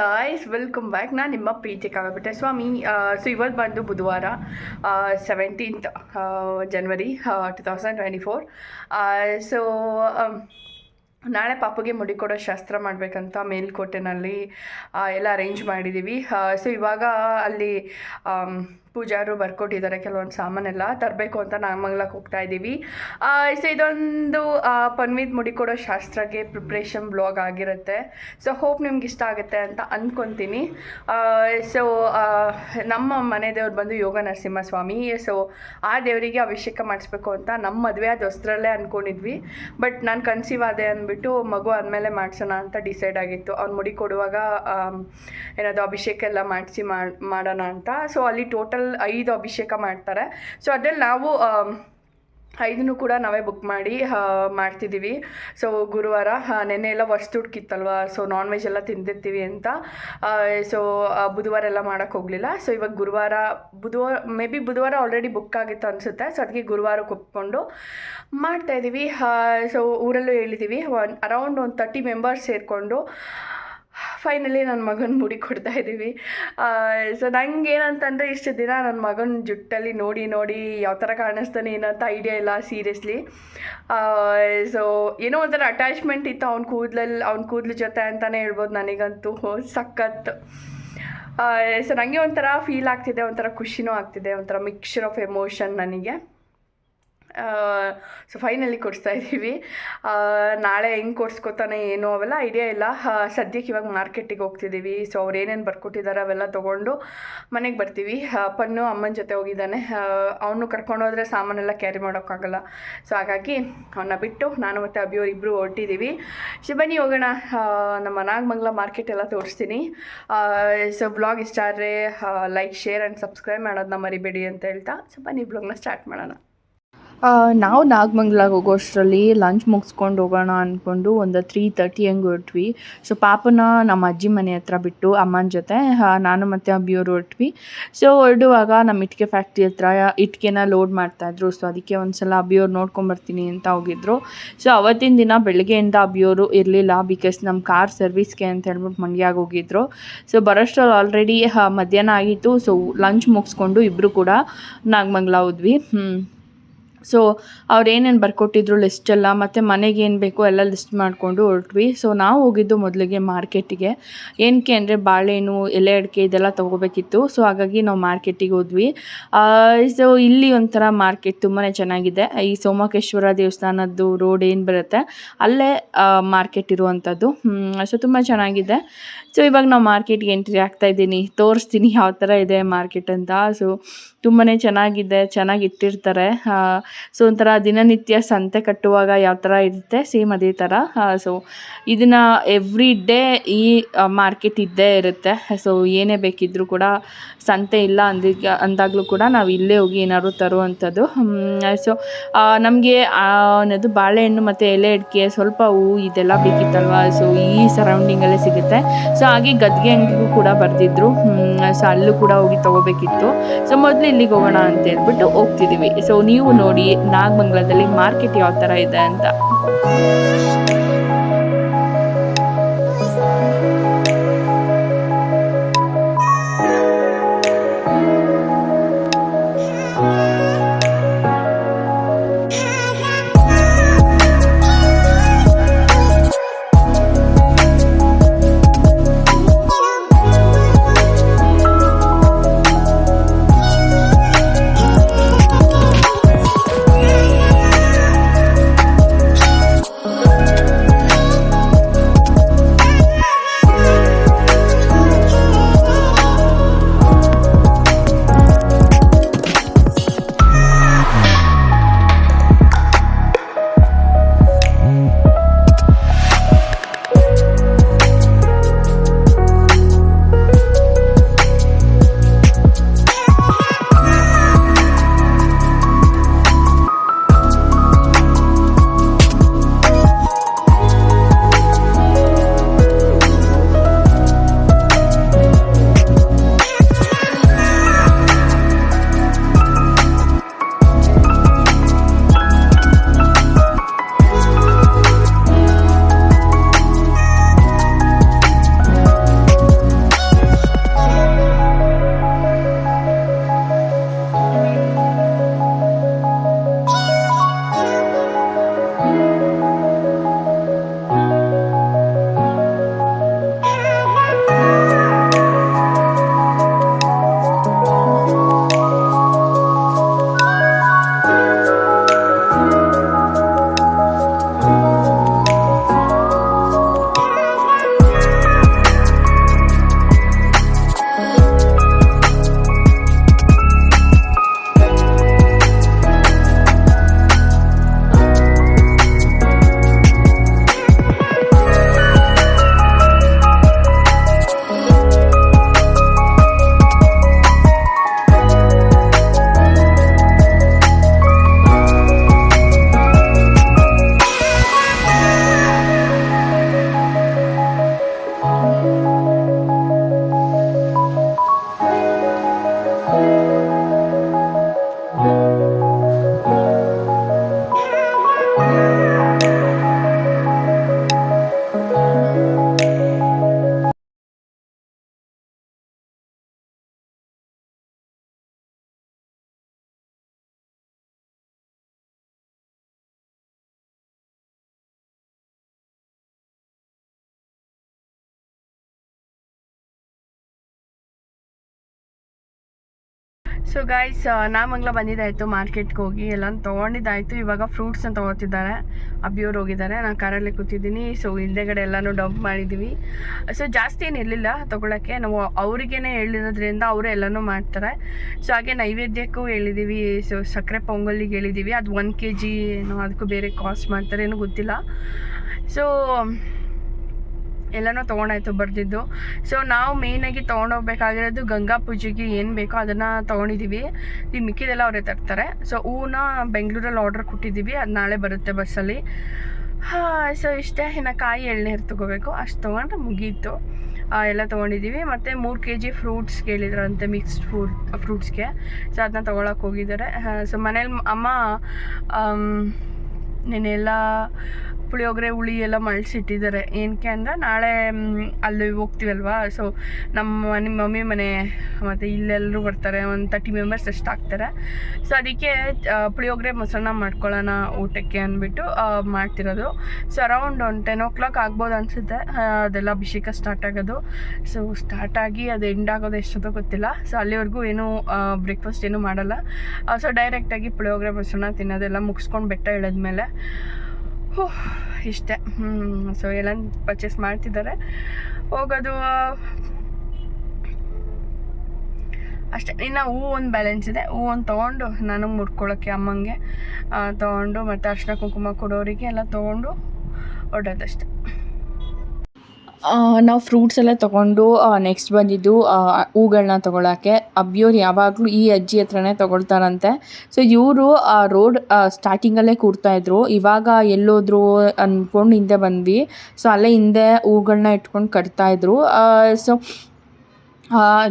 Guys welcome back ನಾನು ನಿಮ್ಮ ಪ್ರೀತಿ ಕಾವ್ಯಪಟ್ಟೆ ಸ್ವಾಮಿ so ಇವತ್ತು ಬಂದು ಬುಧವಾರ seventeenth January two thousand twenty four so ನಾಳೆ ಪಾಪಗೆ ಮುಡಿ ಕೊಡೋ ಶಾಸ್ತ್ರ ಮಾಡಬೇಕಂತ ಮೇಲ್ಕೋಟೆನಲ್ಲಿ ಎಲ್ಲ ಅರೇಂಜ್ ಮಾಡಿದ್ದೀವಿ ಸೊ ಇವಾಗ ಅಲ್ಲಿ ಪೂಜಾರು ಬರ್ಕೊಟ್ಟಿದ್ದಾರೆ. ಕೆಲವೊಂದು ಸಾಮಾನೆಲ್ಲ ತರಬೇಕು ಅಂತ ನಾಗಮಂಗ್ಲಕ್ಕೆ ಹೋಗ್ತಾ ಇದ್ದೀವಿ. ಸೊ ಇದೊಂದು ಪನ್ವೀತ್ ಪನ್ವಿತ್ ಮುಡಿ ಕೊಡೋ ಶಾಸ್ತ್ರಕ್ಕೆ ಪ್ರಿಪ್ರೇಷನ್ ಬ್ಲಾಗ್ ಆಗಿರುತ್ತೆ. ಸೊ ಹೋಪ್ ನಿಮ್ಗೆ ಇಷ್ಟ ಆಗುತ್ತೆ ಅಂತ ಅಂದ್ಕೊತೀನಿ ಸೊ ನಮ್ಮ ಮನೆ ದೇವ್ರು ಬಂದು ಯೋಗ ನರಸಿಂಹಸ್ವಾಮಿ. ಸೊ ಆ ದೇವರಿಗೆ ಅಭಿಷೇಕ ಮಾಡಿಸ್ಬೇಕು ಅಂತ ನಮ್ಮ ಮದುವೆ ಅದು ಹೊಸ್ತ್ರಲ್ಲೇ ಅಂದ್ಕೊಂಡಿದ್ವಿ ಬಟ್ ನಾನು ಕನ್ಸೀವ್ ಆದೆ ಅಂದ್ಬಿಟ್ಟು ಮಗು ಆದಮೇಲೆ ಮಾಡಿಸೋಣ ಅಂತ ಡಿಸೈಡ್ ಆಗಿತ್ತು. ಅವ್ನು ಮುಡಿ ಕೊಡುವಾಗ ಏನಾದರೂ ಅಭಿಷೇಕ ಎಲ್ಲ ಮಾಡಿಸಿ ಮಾಡೋಣ ಅಂತ. ಸೊ ಅಲ್ಲಿ ಟೋಟಲ್ ಐದು ಅಭಿಷೇಕ ಮಾಡ್ತಾರೆ. ಸೊ ಅದ್ರಲ್ಲಿ ನಾವು ಐದನ್ನು ಕೂಡ ನಾವೇ ಬುಕ್ ಮಾಡಿ ಮಾಡ್ತಿದ್ದೀವಿ. ಸೊ ಗುರುವಾರ ನೆನ್ನೆ ಎಲ್ಲ ವಸ್ತು ಹುಡ್ಕಿತ್ತಲ್ವ? ಸೊ ನಾನ್ ವೆಜ್ ಎಲ್ಲ ತಿಂದಿರ್ತೀವಿ ಅಂತ. ಸೊ ಬುಧವಾರ ಎಲ್ಲ ಮಾಡೋಕ್ಕೆ ಹೋಗಲಿಲ್ಲ. ಸೊ ಇವಾಗ ಗುರುವಾರ ಬುಧವಾರ ಮೇ ಬಿ ಬುಧವಾರ ಆಲ್ರೆಡಿ ಬುಕ್ ಆಗಿತ್ತು ಅನಿಸುತ್ತೆ. ಸೊ ಅದಕ್ಕೆ ಗುರುವಾರಕ್ಕೆ ಒಪ್ಕೊಂಡು ಮಾಡ್ತಾಯಿದ್ದೀವಿ ಸೊ ಊರಲ್ಲೂ ಹೇಳಿದ್ದೀವಿ ಒನ್ ಅರೌಂಡ್ ಒಂದು ತರ್ಟಿ ಮೆಂಬರ್ಸ್ ಸೇರಿಕೊಂಡು ಫೈನಲಿ ನನ್ನ ಮಗನ ಮುಡಿ ಕೊಡ್ತಾ ಇದ್ದೀವಿ ಸೊ ನಂಗೆ ಏನಂತಂದರೆ ಇಷ್ಟು ದಿನ ನನ್ನ ಮಗನ ಜುಟ್ಟಲ್ಲಿ ನೋಡಿ ನೋಡಿ ಯಾವ ಥರ ಕಾಣಿಸ್ತಾನೆ ಏನಂತ ಐಡಿಯಾ ಇಲ್ಲ ಸೀರಿಯಸ್ಲಿ ಸೊ ಏನೋ ಒಂಥರ ಅಟ್ಯಾಚ್ಮೆಂಟ್ ಇತ್ತು ಅವ್ನ ಕೂದಲಲ್ಲಿ ಅವ್ನ ಕೂದಲು ಜೊತೆ ಅಂತಲೇ ಹೇಳ್ಬೋದು ನನಗಂತೂ. ಸಖತ್. ಸೊ ನನಗೆ ಒಂಥರ ಫೀಲ್ ಆಗ್ತಿದೆ, ಒಂಥರ ಖುಷಿನೂ ಆಗ್ತಿದೆ, ಒಂಥರ ಮಿಕ್ಸ್ಚರ್ ಆಫ್ ಎಮೋಷನ್ ನನಗೆ. ಸೊ ಫೈನಲಿ ಕೊಡಿಸ್ತಾ ಇದ್ದೀವಿ. ನಾಳೆ ಹೆಂಗೆ ಕೊಡ್ಸ್ಕೊತಾನೆ ಏನು ಅವೆಲ್ಲ ಐಡಿಯಾ ಇಲ್ಲ. ಸದ್ಯಕ್ಕೆ ಇವಾಗ ಮಾರ್ಕೆಟಿಗೆ ಹೋಗ್ತಿದ್ದೀವಿ. ಸೊ ಅವ್ರು ಏನೇನು ಬರ್ಕೊಟ್ಟಿದ್ದಾರೆ ಅವೆಲ್ಲ ತೊಗೊಂಡು ಮನೆಗೆ ಬರ್ತೀವಿ. ಅಪ್ಪನ್ನು ಪನ್ನು ಅಮ್ಮನ ಜೊತೆ ಹೋಗಿದ್ದಾನೆ. ಅವನು ಕರ್ಕೊಂಡೋದ್ರೆ ಸಾಮಾನೆಲ್ಲ ಕ್ಯಾರಿ ಮಾಡೋಕ್ಕಾಗಲ್ಲ. ಸೊ ಹಾಗಾಗಿ ಅವನ್ನ ಬಿಟ್ಟು ನಾನು ಮತ್ತು ಅಭಿಯವ್ರು ಇಬ್ಬರು ಹೊರಟಿದ್ದೀವಿ ಸೊ ಬನ್ನಿ ಹೋಗೋಣ. ನಮ್ಮ ನಾಗಮಂಗ್ಲ ಮಾರ್ಕೆಟ್ ಎಲ್ಲ ತೋರಿಸ್ತೀನಿ. ಸೊ ಬ್ಲಾಗ್ ಇಷ್ಟ ಆದರೆ ಲೈಕ್ ಶೇರ್ ಆ್ಯಂಡ್ ಸಬ್ಸ್ಕ್ರೈಬ್ ಮಾಡೋದನ್ನ ಮರಿಬೇಡಿ ಅಂತ ಹೇಳ್ತಾ. ಸೊ ಬನ್ನಿ ಬ್ಲಾಗ್ನ ಸ್ಟಾರ್ಟ್ ಮಾಡೋಣ. ನಾವು ನಾಗಮಂಗ್ಲಾಗ ಹೋಗೋಷ್ಟರಲ್ಲಿ ಲಂಚ್ ಮುಗಿಸ್ಕೊಂಡು ಹೋಗೋಣ ಅಂದ್ಕೊಂಡು ಒಂದು ತ್ರೀ ತರ್ಟಿ ಹಂಗೆ ಹೊರಟ್ವಿ. ಸೊ ಪಾಪನ ನಮ್ಮ ಅಜ್ಜಿ ಮನೆ ಹತ್ರ ಬಿಟ್ಟು ಅಮ್ಮನ ಜೊತೆ ನಾನು ಮತ್ತು ಅಬ್ಬಿಯವರು ಹೊರಟ್ವಿ. ಸೊ ಹೊರಡುವಾಗ ನಮ್ಮ ಇಟ್ಟಿಗೆ ಫ್ಯಾಕ್ಟ್ರಿ ಹತ್ರ ಇಟ್ಕೆನ ಲೋಡ್ ಮಾಡ್ತಾಯಿದ್ರು ಸೊ ಅದಕ್ಕೆ ಒಂದು ಸಲ ಅಬ್ಬಿಯವ್ರು ನೋಡ್ಕೊಂಬರ್ತೀನಿ ಅಂತ ಹೋಗಿದ್ರು. ಸೊ ಅವತ್ತಿನ ದಿನ ಬೆಳಗ್ಗೆಯಿಂದ ಅಬ್ಬಿಯವರು ಇರಲಿಲ್ಲ ಬಿಕಾಸ್ ನಮ್ಮ ಕಾರ್ ಸರ್ವಿಸ್ಗೆ ಅಂತ ಹೇಳ್ಬಿಟ್ಟು ಮಂಡ್ಯಾಗ ಹೋಗಿದ್ರು. ಸೊ ಬರೋಷ್ಟ್ರಲ್ಲಿ ಆಲ್ರೆಡಿ ಮಧ್ಯಾಹ್ನ ಆಗಿತ್ತು. ಸೊ ಲಂಚ್ ಮುಗಿಸ್ಕೊಂಡು ಇಬ್ಬರು ಕೂಡ ನಾಗಮಂಗ್ಲ ಹೋದ್ವಿ. ಹ್ಞೂ ಸೊ ಅವ್ರು ಏನೇನು ಬರ್ಕೊಟ್ಟಿದ್ರು ಲಿಸ್ಟೆಲ್ಲ ಮತ್ತು ಮನೆಗೆ ಏನು ಬೇಕೋ ಎಲ್ಲ ಲಿಸ್ಟ್ ಮಾಡಿಕೊಂಡು ಹೊರಟ್ವಿ. ಸೊ ನಾವು ಹೋಗಿದ್ದು ಮೊದಲಿಗೆ ಮಾರ್ಕೆಟಿಗೆ ಏನಕ್ಕೆ ಅಂದರೆ ಬಾಳೆಹಣ್ಣು ಎಲೆ ಅಡಿಕೆ ಇದೆಲ್ಲ ತೊಗೋಬೇಕಿತ್ತು. ಸೊ ಹಾಗಾಗಿ ನಾವು ಮಾರ್ಕೆಟಿಗೆ ಹೋದ್ವಿ. ಸೊ ಇಲ್ಲಿ ಒಂಥರ ಮಾರ್ಕೆಟ್ ತುಂಬಾ ಚೆನ್ನಾಗಿದೆ. ಈ ಸೋಮಕೇಶ್ವರ ದೇವಸ್ಥಾನದ್ದು ರೋಡ್ ಏನು ಬರುತ್ತೆ, ಅಲ್ಲೇ ಮಾರ್ಕೆಟ್ ಇರುವಂಥದ್ದು ಸೊ ತುಂಬ ಚೆನ್ನಾಗಿದೆ. ಸೊ ಇವಾಗ ನಾವು ಮಾರ್ಕೆಟ್ಗೆ ಎಂಟ್ರಿ ಆಗ್ತಾ ಇದ್ದೀನಿ. ತೋರಿಸ್ತೀನಿ ಯಾವ ಥರ ಇದೆ ಮಾರ್ಕೆಟ್ ಅಂತ. ಸೊ ತುಂಬಾ ಚೆನ್ನಾಗಿದೆ, ಚೆನ್ನಾಗಿ ಇಟ್ಟಿರ್ತಾರೆ. ಸೊ ಒಂಥರ ದಿನನಿತ್ಯ ಸಂತೆ ಕಟ್ಟುವಾಗ ಯಾವ ಥರ ಇರುತ್ತೆ ಸೇಮ್ ಅದೇ ಥರ ಸೊ ಇದನ್ನು ಎವ್ರಿ ಡೇ ಈ ಮಾರ್ಕೆಟ್ ಇದ್ದೇ ಇರುತ್ತೆ. ಸೊ ಏನೇ ಬೇಕಿದ್ದರೂ ಕೂಡ ಸಂತೆ ಇಲ್ಲ ಅಂದ ಅಂದಾಗಲೂ ಕೂಡ ನಾವು ಇಲ್ಲೇ ಹೋಗಿ ಏನಾದ್ರು ತರುವಂಥದ್ದು. ಸೊ ನಮಗೆ ಅನ್ನೋದು ಬಾಳೆಹಣ್ಣು ಮತ್ತು ಎಲೆ ಅಡಿಕೆ ಸ್ವಲ್ಪ ಹೂವು ಇದೆಲ್ಲ ಬೇಕಿತ್ತಲ್ವ? ಸೊ ಈ ಸರೌಂಡಿಂಗಲ್ಲೇ ಸಿಗುತ್ತೆ. ಸೊ ಹಾಗೆ ಗದ್ಗೆ ಅಂಗಡಿಗೂ ಕೂಡ ಬರೆದಿದ್ರು. ಸೊ ಅಲ್ಲೂ ಕೂಡ ಹೋಗಿ ತಗೋಬೇಕಿತ್ತು. ಸೊ ಮೊದಲು ಇಲ್ಲಿಗೆ ಹೋಗೋಣ ಅಂತ ಹೇಳ್ಬಿಟ್ಟು ಹೋಗ್ತಿದ್ದೀವಿ ಸೊ ನೀವು ನೋಡಿ ನಾಗಮಂಗಲದಲ್ಲಿ ಮಾರ್ಕೆಟ್ ಯಾವ ಥರ ಇದೆ ಅಂತ. ಸೊ ಗಾಯ್ಸ್ ನಾಮಂಗ್ಲ ಬಂದಿದ್ದಾಯಿತು ಮಾರ್ಕೆಟ್ಗೆ ಹೋಗಿ ಎಲ್ಲ ತೊಗೊಂಡಿದ್ದಾಯಿತು. ಇವಾಗ ಫ್ರೂಟ್ಸ್ನ ತೊಗೋತಿದ್ದಾರೆ. ಅಬ್ಬಿಯವ್ರು ಹೋಗಿದ್ದಾರೆ, ನಾನು ಕಾರಲ್ಲಿ ಕೂತಿದ್ದೀನಿ. ಸೊ ಹಿಂದೆಗಡೆ ಎಲ್ಲನೂ ಡಂಪ್ ಮಾಡಿದ್ದೀವಿ ಸೊ ಜಾಸ್ತಿ ಏನು ಇರಲಿಲ್ಲ ತೊಗೊಳಕ್ಕೆ. ನಾವು ಅವ್ರಿಗೇನೆ ಹೇಳಿರೋದ್ರಿಂದ ಅವರೇ ಎಲ್ಲನೂ ಮಾಡ್ತಾರೆ. ಸೊ ಹಾಗೆ ನೈವೇದ್ಯಕ್ಕೂ ಹೇಳಿದ್ದೀವಿ ಸೊ ಸಕ್ಕರೆ ಪೊಂಗಲ್ಲಿಗೆ ಹೇಳಿದ್ದೀವಿ ಅದು ಒನ್ ಕೆ ಜಿ ಏನೋ ಅದಕ್ಕೂ ಬೇರೆ ಕಾಸ್ಟ್ ಮಾಡ್ತಾರೆ, ಏನೂ ಗೊತ್ತಿಲ್ಲ. ಸೊ ಎಲ್ಲನೂ ತೊಗೊಂಡಾಯ್ತು ಬರ್ದಿದ್ದು. ಸೊ ನಾವು ಮೇಯ್ನಾಗಿ ತೊಗೊಂಡೋಗ್ಬೇಕಾಗಿರೋದು ಗಂಗಾ ಪೂಜೆಗೆ ಏನು ಬೇಕೋ ಅದನ್ನು ತೊಗೊಂಡಿದ್ದೀವಿ ಈ ಮಿಕ್ಕಿದೆಲ್ಲ ಅವರೇ ತರ್ತಾರೆ. ಸೊ ಹೂವನ್ನ ಬೆಂಗಳೂರಲ್ಲಿ ಆರ್ಡರ್ ಕೊಟ್ಟಿದ್ದೀವಿ. ಅದು ನಾಳೆ ಬರುತ್ತೆ ಬಸ್ಸಲ್ಲಿ ಹಾಂ ಸೊ ಇಷ್ಟೇ. ಇನ್ನು ಕಾಯಿ ಎಳ್ನೀರು ತೊಗೋಬೇಕು. ಅಷ್ಟು ತೊಗೊಂಡ್ರೆ ಮುಗೀತು. ಎಲ್ಲ ತೊಗೊಂಡಿದ್ದೀವಿ ಮತ್ತು ಮೂರು ಕೆ ಜಿ ಫ್ರೂಟ್ಸ್ ಕೇಳಿದ್ರಂತೆ ಮಿಕ್ಸ್ಡ್ ಫ್ರೂಟ್ ಫ್ರೂಟ್ಸ್ಗೆ ಸೊ ಅದನ್ನ ತೊಗೊಳಕ್ಕೆ ಹೋಗಿದ್ದಾರೆ. ಸೊ ಮನೇಲಿ ಅಮ್ಮ ನೆನ್ನೆಲ್ಲ ಪುಳಿಯೋಗರೆ ಹುಳಿ ಎಲ್ಲ ಮಳ್ಸಿಟ್ಟಿದ್ದಾರೆ ಏನಕ್ಕೆ ಅಂದರೆ ನಾಳೆ ಅಲ್ಲಿ ಹೋಗ್ತೀವಲ್ವಾ? ಸೊ ನಮ್ಮ ನಿಮ್ಮ ಮಮ್ಮಿ ಮನೆ, ಮತ್ತು ಇಲ್ಲೆಲ್ಲರೂ ಬರ್ತಾರೆ. ಒಂದು ತರ್ಟಿ ಮೆಂಬರ್ಸ್ ಅಷ್ಟು ಆಗ್ತಾರೆ. ಸೊ ಅದಕ್ಕೆ ಪುಳಿಯೋಗರೆ ಮೊಸರನ್ನ ಮಾಡ್ಕೊಳ್ಳೋಣ ಊಟಕ್ಕೆ ಅಂದ್ಬಿಟ್ಟು ಮಾಡ್ತಿರೋದು. ಸೊ ಅರೌಂಡ್ ಒಂದು ಟೆನ್ ಓ ಕ್ಲಾಕ್ ಆಗ್ಬೋದು ಅನಿಸುತ್ತೆ. ಅದೆಲ್ಲ ಅಭಿಷೇಕ ಸ್ಟಾರ್ಟ್ ಆಗೋದು. ಸೊ ಸ್ಟಾರ್ಟ್ ಆಗಿ ಅದು ಎಂಡ್ ಆಗೋದು ಎಷ್ಟೊತ್ತೋ ಗೊತ್ತಿಲ್ಲ. ಸೊ ಅಲ್ಲಿವರೆಗೂ ಏನೂ ಬ್ರೇಕ್ಫಾಸ್ಟ್ ಏನೂ ಮಾಡಲ್ಲ. ಸೊ ಡೈರೆಕ್ಟಾಗಿ ಪುಳಿಯೋಗರೆ ಮೊಸರನ್ನ ತಿನ್ನೋದೆಲ್ಲ ಮುಗಿಸ್ಕೊಂಡು ಬೆಟ್ಟ ಇಳಿದ್ಮೇಲೆ ಹೋ ಇಷ್ಟೇ. ಸೊ ಎಲ್ಲ ಪರ್ಚೇಸ್ ಮಾಡ್ತಿದ್ದಾರೆ. ಹೋಗೋದು, ಅಷ್ಟೇ. ಇನ್ನು ಹೂ ಒಂದು ಬ್ಯಾಲೆನ್ಸ್ ಇದೆ. ಹೂ ಒಂದು ತೊಗೊಂಡು ನಾನು ಮುಡ್ಕೊಳ್ಳೋಕ್ಕೆ ಅಮ್ಮಂಗೆ ತೊಗೊಂಡು ಮತ್ತು ಅರ್ಶಿನ ಕುಂಕುಮ ಕೊಡೋರಿಗೆ ಎಲ್ಲ ತೊಗೊಂಡು ಹೊರಡೋದಷ್ಟೆ ನಾವು ಫ್ರೂಟ್ಸ್ ಎಲ್ಲ ತೊಗೊಂಡು ನೆಕ್ಸ್ಟ್ ಬಂದಿದ್ದು ಹೂಗಳನ್ನ ತೊಗೊಳಕ್ಕೆ. ಅಬ್ಬಿಯವ್ರು ಯಾವಾಗಲೂ ಈ ಅಜ್ಜಿ ಹತ್ರನೇ ತೊಗೊಳ್ತಾರಂತೆ. ಸೊ ಇವರು ಆ ರೋಡ್ ಸ್ಟಾರ್ಟಿಂಗಲ್ಲೇ ಕೂರ್ತಾಯಿದ್ರು ಇವಾಗ ಎಲ್ಲೋದ್ರು ಅಂದ್ಕೊಂಡು ಹಿಂದೆ ಬಂದ್ವಿ. ಸೊ ಅಲ್ಲೇ ಹಿಂದೆ ಹೂಗಳನ್ನ ಇಟ್ಕೊಂಡು ಕಟ್ತಾಯಿದ್ರು ಸೊ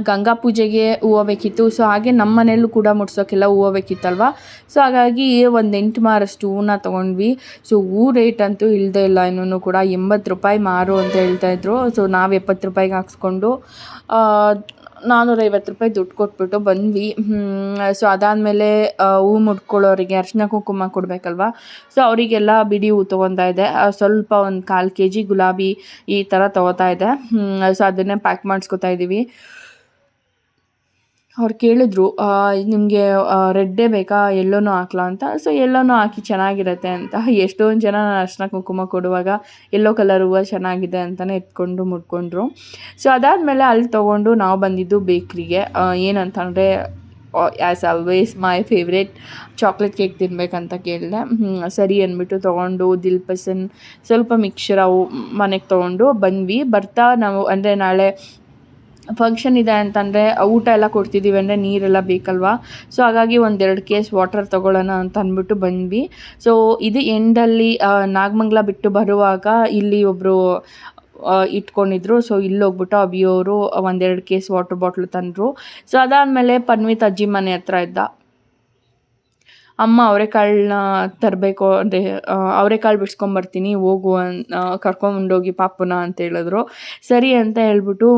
ಗಂಗಾ ಪೂಜೆಗೆ ಹೂವು ಬೇಕಿತ್ತು. ಸೊ ಹಾಗೆ ನಮ್ಮ ಮನೆಯಲ್ಲೂ ಕೂಡ ಮುಡ್ಸೋಕ್ಕೆಲ್ಲ ಹೂವು ಬೇಕಿತ್ತಲ್ವ? ಸೊ ಹಾಗಾಗಿ ಒಂದು ಎಂಟು ಮಾರಷ್ಟು ಹೂವನ್ನ ತೊಗೊಂಡ್ವಿ. ಸೊ ಹೂ ರೇಟ್ ಅಂತೂ ಇಲ್ಲದೇ ಇಲ್ಲ. ಇನ್ನೂ ಕೂಡ ಎಂಬತ್ತು ರೂಪಾಯಿ ಮಾರು ಅಂತ ಹೇಳ್ತಾಯಿದ್ರು ಸೊ ನಾವು ಎಪ್ಪತ್ತು ರೂಪಾಯಿಗೆ ಹಾಕ್ಸ್ಕೊಂಡು ನಾನ್ನೂರೈವತ್ತು ರೂಪಾಯಿ ದುಡ್ಡು ಕೊಟ್ಬಿಟ್ಟು ಬಂದ್ವಿ. ಸೊ ಅದಾದಮೇಲೆ ಹೂ ಮುಡ್ಕೊಳ್ಳೋರಿಗೆ ಅರಿಶಿನ ಕುಂಕುಮ ಕೊಡಬೇಕಲ್ವ? ಸೊ ಅವರಿಗೆಲ್ಲ ಬಿಡಿ ಹೂ ತೊಗೊತಾ ಇದೆ ಸ್ವಲ್ಪ ಒಂದು ಕಾಲು ಕೆ ಜಿ ಗುಲಾಬಿ ಈ ಥರ ತೊಗೋತಾ ಇದೆ ಸೊ ಅದನ್ನೇ ಪ್ಯಾಕ್ ಮಾಡಿಸ್ಕೊತಾ ಇದ್ದೀವಿ. ಅವ್ರು ಕೇಳಿದ್ರು ನಿಮಗೆ ರೆಡ್ಡೇ ಬೇಕಾ? ಎಲ್ಲೋನೂ ಹಾಕ್ಲಾ ಅಂತ. ಸೊ ಎಲ್ಲೋನೂ ಹಾಕಿ ಚೆನ್ನಾಗಿರುತ್ತೆ ಅಂತ. ಎಷ್ಟೊಂದು ಜನ ನಾನು ಅರ್ಶಿನ ಕುಂಕುಮ ಕೊಡುವಾಗ ಎಲ್ಲೋ ಕಲರ್ ಹೂವು ಚೆನ್ನಾಗಿದೆ ಅಂತಲೇ ಎತ್ಕೊಂಡು ಮುಟ್ಕೊಂಡ್ರು. ಸೊ ಅದಾದಮೇಲೆ ಅಲ್ಲಿ ತೊಗೊಂಡು ನಾವು ಬಂದಿದ್ದು ಬೇಕ್ರಿಗೆ. ಏನಂತಂದರೆ as always my favourite chocolate cake ತಿನ್ಬೇಕಂತ ಕೇಳಿದೆ. ಸರಿ ಅಂದ್ಬಿಟ್ಟು ತೊಗೊಂಡು ದಿಲ್ ಪಸನ್ ಸ್ವಲ್ಪ ಮಿಕ್ಸ್ಚರ್ ಅವು ಮನೆಗೆ ತೊಗೊಂಡು ಬಂದ್ವಿ. ಬರ್ತಾ ನಾವು, ಅಂದರೆ ನಾಳೆ ಫಂಕ್ಷನ್ ಇದೆ ಅಂತಂದರೆ ಊಟ ಎಲ್ಲ ಕೊಡ್ತಿದ್ದೀವಿ ಅಂದರೆ ನೀರೆಲ್ಲ ಬೇಕಲ್ವಾ? ಸೊ ಹಾಗಾಗಿ ಒಂದೆರಡು ಕೇಸ್ ವಾಟರ್ ತೊಗೊಳ್ಳೋಣ ಅಂತ ಅಂದ್ಬಿಟ್ಟು ಬಂದ್ವಿ. ಸೊ ಇದು ಎಂಡಲ್ಲಿ ನಾಗಮಂಗಲ ಬಿಟ್ಟು ಬರುವಾಗ ಇಲ್ಲಿ ಒಬ್ಬರು ಇಟ್ಕೊಂಡಿದ್ರು. ಸೊ ಇಲ್ಲಿ ಹೋಗ್ಬಿಟ್ಟು ಅಬಿಯವರು ಒಂದೆರಡು ಕೇಸ್ ವಾಟರ್ ಬಾಟ್ಲು ತಂದರು. ಸೊ ಅದಾದಮೇಲೆ ಪನ್ವಿತ್ ಅಜ್ಜಿ ಮನೆ ಹತ್ರ ಇದ್ದ. ಅಮ್ಮ ಅವರೆಕಾಳನ್ನ ತರಬೇಕು ಅಂದರೆ ಅವರೆಕಾಳು ಬಿಡ್ಸ್ಕೊಂಬರ್ತೀನಿ, ಹೋಗು ಅನ್ ಕರ್ಕೊಂಡೋಗಿ ಪಾಪುನ ಅಂತ ಹೇಳಿದ್ರು. ಸರಿ ಅಂತ ಹೇಳ್ಬಿಟ್ಟು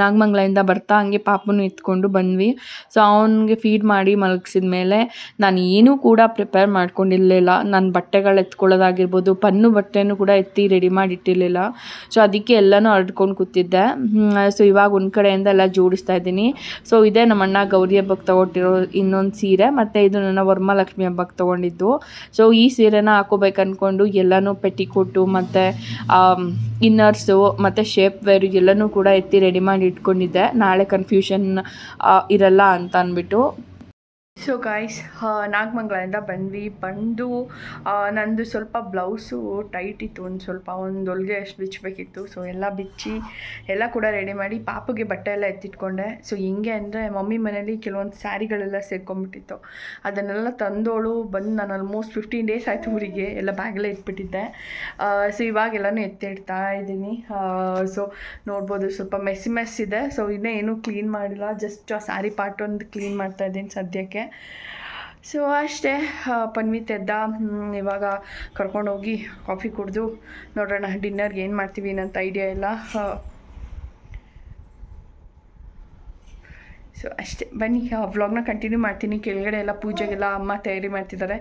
ನಾಗಮಂಗ್ಲದಿಂದ ಬರ್ತಾ ಹಂಗೆ ಪಾಪುನೂ ಎತ್ಕೊಂಡು ಬಂದ್ವಿ. ಸೊ ಅವನಿಗೆ ಫೀಡ್ ಮಾಡಿ ಮಲಗಿಸಿದ ಮೇಲೆ ನಾನು ಏನೂ ಕೂಡ ಪ್ರಿಪೇರ್ ಮಾಡ್ಕೊಂಡಿರಲಿಲ್ಲ. ನಾನು ಬಟ್ಟೆಗಳು ಎತ್ಕೊಳ್ಳೋದಾಗಿರ್ಬೋದು, ಪನ್ನು ಬಟ್ಟೆನೂ ಕೂಡ ಎತ್ತಿ ರೆಡಿ ಮಾಡಿ ಇಟ್ಟಿರಲಿಲ್ಲ ಸೊ ಅದಕ್ಕೆ ಎಲ್ಲನೂ ಹರಡ್ಕೊಂಡು ಕೂತಿದ್ದೆ. ಸೊ ಇವಾಗ ಒಂದು ಕಡೆಯಿಂದ ಎಲ್ಲ ಜೋಡಿಸ್ತಾ ಇದ್ದೀನಿ. ಸೊ ಇದೇ ನಮ್ಮ ಅಣ್ಣ ಗೌರಿ ಹಬ್ಬಕ್ಕೆ ತೊಗೊಟ್ಟಿರೋ ಇನ್ನೊಂದು ಸೀರೆ ಮತ್ತು ಇದು ನನ್ನ ವರ್ಮಲಕ್ಷ್ಮಿ ಹಬ್ಬಕ್ಕೆ ತೊಗೊಂಡಿದ್ದು. ಸೊ ಈ ಸೀರೆನ ಹಾಕೋಬೇಕು ಅಂದ್ಕೊಂಡು ಎಲ್ಲನೂ ಪೆಟ್ಟಿಕೋಟು ಮತ್ತು ಇನ್ನರ್ಸು ಮತ್ತು ಶೇಪ್ ವೇರು ಎಲ್ಲನೂ ಕೂಡ ಎತ್ತಿ ರೆಡಿ ಮಾಡಿ ಇಟ್ಕೊಂಡಿದ್ದೆ ನಾಳೆ ಕನ್ಫ್ಯೂಷನ್ ಇರಲ್ಲ ಅಂತ ಅಂದ್ಬಿಟ್ಟು. ಸೊ ಗಾಯ್ಸ್ ನಾಗಮಂಗಲದಿಂದ ಬಂದ್ವಿ. ಬಂದು ನಂದು ಸ್ವಲ್ಪ ಬ್ಲೌಸು ಟೈಟ್ ಇತ್ತು. ಒಂದು ಸ್ವಲ್ಪ ಒಂದು ಹೊಲಿಗೆ ಅಷ್ಟು ಬಿಚ್ಚಬೇಕಿತ್ತು ಸೊ ಎಲ್ಲ ಬಿಚ್ಚಿ, ಎಲ್ಲ ಕೂಡ ರೆಡಿ ಮಾಡಿ ಪಾಪುಗೆ ಬಟ್ಟೆ ಎಲ್ಲ ಎತ್ತಿಟ್ಕೊಂಡೆ. ಸೊ ಹಿಂಗೆ ಅಂದರೆ ಮಮ್ಮಿ ಮನೇಲಿ ಕೆಲವೊಂದು ಸ್ಯಾರಿಗಳೆಲ್ಲ ಸೇರ್ಕೊಂಡ್ಬಿಟ್ಟಿತ್ತು ಅದನ್ನೆಲ್ಲ ತಂದೋಳು ಬಂದು ನಾನು ಆಲ್ಮೋಸ್ಟ್ ಫಿಫ್ಟೀನ್ ಡೇಸ್ ಆಯಿತು ಊರಿಗೆ. ಎಲ್ಲ ಬ್ಯಾಗಲ್ಲೇ ಇಟ್ಬಿಟ್ಟಿದ್ದೆ. ಸೊ ಇವಾಗೆಲ್ಲನೂ ಎತ್ತಿಡ್ತಾ ಇದ್ದೀನಿ. ಸೊ ನೋಡ್ಬೋದು ಸ್ವಲ್ಪ ಮೆಸ್ಸಿ ಮೆಸ್ ಇದೆ. ಸೊ ಇನ್ನೂ ಏನೂ ಕ್ಲೀನ್ ಮಾಡಿಲ್ಲ. ಜಸ್ಟ್ ಆ ಸ್ಯಾರಿ ಪಾರ್ಟ್ ಒಂದು ಕ್ಲೀನ್ ಮಾಡ್ತಾ ಇದ್ದೀನಿ ಸದ್ಯಕ್ಕೆ. ಸೊ ಅಷ್ಟೇ ಪನ್ವೀತ್ ಎದ್ದ ಇವಾಗ ಕರ್ಕೊಂಡೋಗಿ ಕಾಫಿ ಕುಡಿದು, ನೋಡೋಣ, ಡಿನ್ನರ್ಗೆ ಏನು ಮಾಡ್ತೀವಿ ಏನಂತ ಐಡಿಯಾ ಇಲ್ಲ. ಸೊ ಅಷ್ಟೇ. ಬನ್ನಿ ವ್ಲಾಗ್ನ ಕಂಟಿನ್ಯೂ ಮಾಡ್ತೀನಿ. ಕೆಳಗಡೆ ಎಲ್ಲ ಪೂಜೆಗೆಲ್ಲ ಅಮ್ಮ ತಯಾರಿ ಮಾಡ್ತಿದ್ದಾರೆ.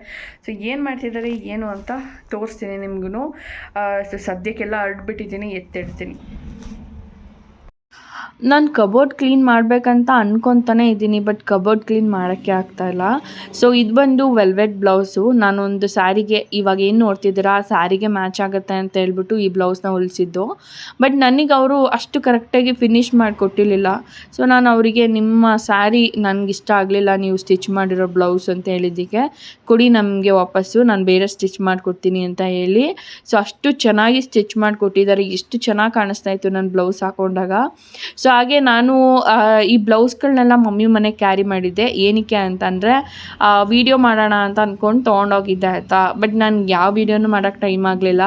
ಸೊ ಏನು ಮಾಡ್ತಿದ್ದಾರೆ, ಏನು ಅಂತ ತೋರಿಸ್ತೀನಿ ನಿಮಗೂ ಸೊ ಸದ್ಯಕ್ಕೆಲ್ಲ ಹರಡ್ಬಿಟ್ಟಿದ್ದೀನಿ ಎತ್ತಿಡ್ತೀನಿ. ನಾನು ಕಬೋರ್ಡ್ ಕ್ಲೀನ್ ಮಾಡಬೇಕಂತ ಅನ್ಕೊತಾನೆ ಇದ್ದೀನಿ ಬಟ್ ಕಬೋರ್ಡ್ ಕ್ಲೀನ್ ಮಾಡೋಕ್ಕೆ ಆಗ್ತಾಯಿಲ್ಲ ಸೊ ಇದು ಬಂದು ವೆಲ್ವೆಟ್ ಬ್ಲೌಸು ನಾನೊಂದು ಸ್ಯಾರಿಗೆ ಇವಾಗ ಏನು ನೋಡ್ತಿದ್ದೀರಾ, ಆ ಸ್ಯಾರಿಗೆ ಮ್ಯಾಚ್ ಆಗುತ್ತೆ ಅಂತ ಹೇಳ್ಬಿಟ್ಟು ಈ ಬ್ಲೌಸ್ನ ಹೊಲಿಸಿದ್ದು ಬಟ್ ನನಗೆ ಅವರು ಅಷ್ಟು ಕರೆಕ್ಟಾಗಿ ಫಿನಿಶ್ ಮಾಡಿಕೊಟ್ಟಿರಲಿಲ್ಲ. ಸೊ ನಾನು ಅವರಿಗೆ ನಿಮ್ಮ ಸ್ಯಾರಿ ಇಷ್ಟ ಆಗಲಿಲ್ಲ, ನೀವು ಸ್ಟಿಚ್ ಮಾಡಿರೋ ಬ್ಲೌಸ್ ಅಂತ ಹೇಳಿದ್ದಕ್ಕೆ ಕೊಡಿ ನಮಗೆ ವಾಪಸ್ಸು, ನಾನು ಬೇರೆ ಸ್ಟಿಚ್ ಮಾಡಿಕೊಡ್ತೀನಿ ಅಂತ ಹೇಳಿ. ಸೊ ಅಷ್ಟು ಚೆನ್ನಾಗಿ ಸ್ಟಿಚ್ ಮಾಡಿಕೊಟ್ಟಿದ್ದಾರೆ. ಎಷ್ಟು ಚೆನ್ನಾಗಿ ಕಾಣಿಸ್ತಾ ಇತ್ತು ನನ್ನ ಬ್ಲೌಸ್ ಹಾಕೊಂಡಾಗ. ಸೊ ಹಾಗೆ ನಾನು ಈ ಬ್ಲೌಸ್ಗಳನ್ನೆಲ್ಲ ಮಮ್ಮಿ ಮನೆಗೆ ಕ್ಯಾರಿ ಮಾಡಿದ್ದೆ. ಏನಕ್ಕೆ ಅಂತಂದರೆ ವೀಡಿಯೋ ಮಾಡೋಣ ಅಂತ ಅಂದ್ಕೊಂಡು ತೊಗೊಂಡೋಗಿದ್ದೆ ಆಯಿತಾ? ಬಟ್ ನನಗೆ ಯಾವ ವೀಡಿಯೋನು ಮಾಡೋಕ್ಕೆ ಟೈಮ್ ಆಗಲಿಲ್ಲ.